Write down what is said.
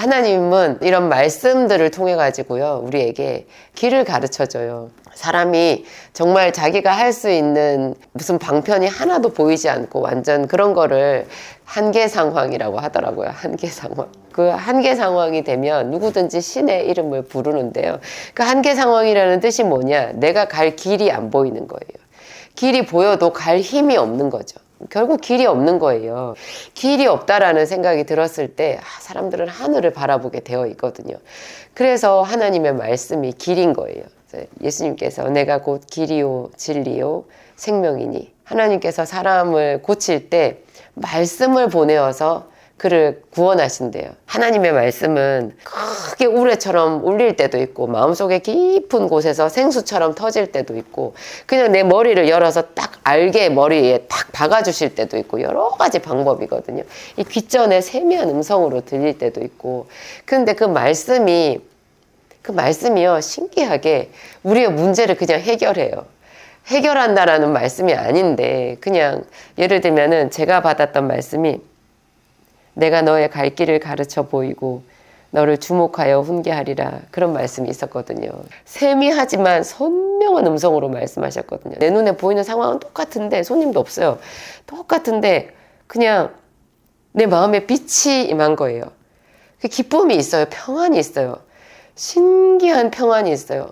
하나님은 이런 말씀들을 통해 가지고요 우리에게 길을 가르쳐 줘요. 사람이 정말 자기가 할 수 있는 무슨 방편이 하나도 보이지 않고 완전 그런 거를 한계 상황이라고 하더라고요. 한계 상황. 그 한계 상황이 되면 누구든지 신의 이름을 부르는데요. 그 한계 상황이라는 뜻이 뭐냐? 내가 갈 길이 안 보이는 거예요. 길이 보여도 갈 힘이 없는 거죠. 결국 길이 없는 거예요. 길이 없다라는 생각이 들었을 때 아, 사람들은 하늘을 바라보게 되어 있거든요. 그래서 하나님의 말씀이 길인 거예요. 예수님께서 내가 곧 길이요 진리요 생명이니 하나님께서 사람을 고칠 때 말씀을 보내어서 그를 구원하신대요. 하나님의 말씀은 크게 우레처럼 울릴 때도 있고 마음속에 깊은 곳에서 생수처럼 터질 때도 있고 그냥 내 머리를 열어서 딱 알게 머리에 딱 박아주실 때도 있고 여러 가지 방법이거든요. 이 귓전에 세미한 음성으로 들릴 때도 있고 근데 그 말씀이 그 말씀이요 신기하게 우리의 문제를 그냥 해결해요. 해결한다라는 말씀이 아닌데 그냥 예를 들면은 제가 받았던 말씀이 내가 너의 갈 길을 가르쳐 보이고 너를 주목하여 훈계하리라 그런 말씀이 있었거든요. 세미하지만 선명한 음성으로 말씀하셨거든요. 내 눈에 보이는 상황은 똑같은데 손님도 없어요. 똑같은데 그냥 내 마음에 빛이 임한 거예요. 그 기쁨이 있어요. 평안이 있어요. 신기한 평안이 있어요.